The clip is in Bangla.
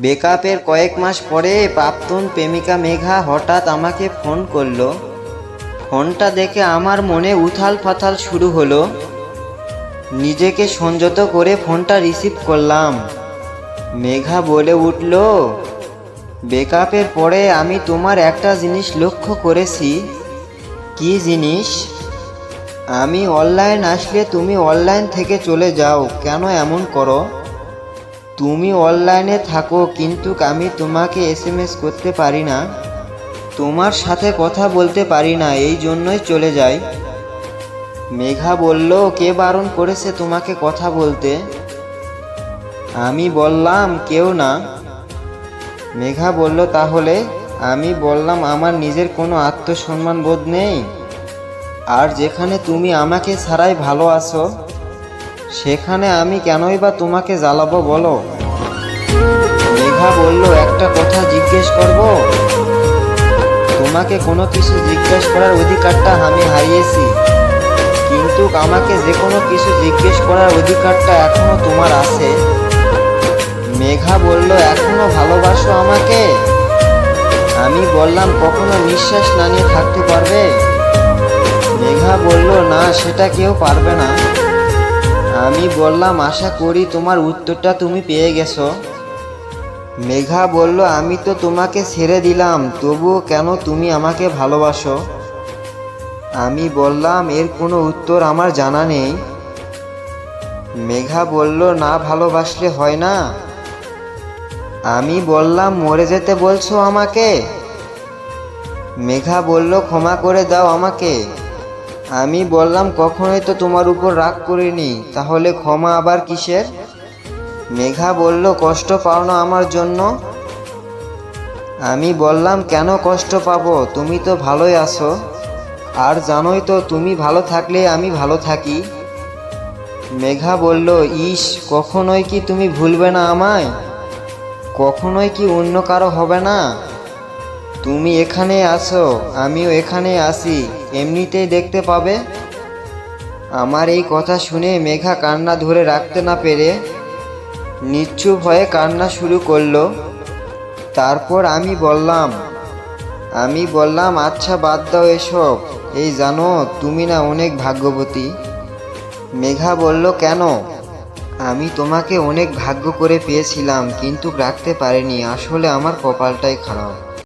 বেকআপের কয়েক মাস পরে প্রাক্তন প্রেমিকা মেঘা হঠাৎ আমাকে ফোন করল। ফোনটা দেখে আমার মনে উথাল পাথাল শুরু হলো। নিজেকে সংযত করে ফোনটা রিসিভ করলাম। মেঘা বলে উঠল বেকআপের পরে আমি তোমার একটা জিনিস লক্ষ্য করেছি। কি জিনিস? আমি অনলাইন আসলে তুমি অনলাইন থেকে চলে যাও, কেন এমন করো? তুমি অনলাইনে থাকো, কিন্তু আমি তোমাকে এসএমএস করতে পারি না। তোমার সাথে কথা বলতে পারি না, এই জন্যই চলে যাই। মেঘা বলল, কে বারণ করেছে তোমাকে কথা বলতে? আমি বললাম, কেউ না। মেঘা বলল, তাহলে? আমি বললাম, আমার নিজের কোনো আত্মসম্মান বোধ নেই। আর যেখানে তুমি আমাকে ছাড়াই ভালো আছো, সেখানে আমি কেনই বা তোমাকে জ্বালাবো বলো? মেঘা বলল, একটা কথা জিজ্ঞেস করব? তোমাকে কোনো কিছু জিজ্ঞেস করার অধিকারটা আমি হারিয়েছি, কিন্তু আমাকে যে কোনো কিছু জিজ্ঞেস করার অধিকারটা এখনও তোমার আছে। মেঘা বলল, এখনও ভালোবাসো আমাকে? আমি বললাম, কখনো নিঃশ্বাস না নিয়ে থাকতে পারবে? মেঘা বলল, না, সেটা কেউ পারবে না। আমি বললাম, আশা করি তোমার উত্তরটা তুমি পেয়ে গেছো। মেঘা বলল, আমি তো তোমাকে ছেড়ে দিলাম, তবুও কেন তুমি আমাকে ভালোবাসো? আমি বললাম, এর কোনো উত্তর আমার জানা নেই। মেঘা বলল, না, ভালোবাসলে হয় না। আমি বললাম, মরে যেতে বলছো আমাকে? মেঘা বলল, ক্ষমা করে দাও আমাকে। আমি বললাম, কখনোই তো তোমার উপর রাগ করিনি, তাহলে ক্ষমা আবার কিসের? মেঘা বলল, কষ্ট পাও না আমার জন্য? আমি বললাম, কেন কষ্ট পাবো? তুমি তো ভালোই আছো। আর জানোই তো, তুমি ভালো থাকলে আমি ভালো থাকি। মেঘা বলল, ইস, কখনোই কি তুমি ভুলবে না আমায়? কখনোই কি অন্য কারও হবে না? তুমি এখানে আসো আমিও এখানে আসি এমনিতেই দেখতে পাবে। আমার এই কথা শুনে মেঘা কান্না ধরে রাখতে না পেরে নিশ্চুপ হয়ে কান্না শুরু করল। তারপর আমি বললাম আমি বললাম আচ্ছা বাদ দাও এসব। এই জানো, তুমি না অনেক ভাগ্যবতী। মেঘা বলল, কেন? আমি তোমাকে অনেক ভাগ্য করে পেয়েছিলাম, কিন্তু রাখতে পারিনি। আসলে আমার কপালটাই খারাপ।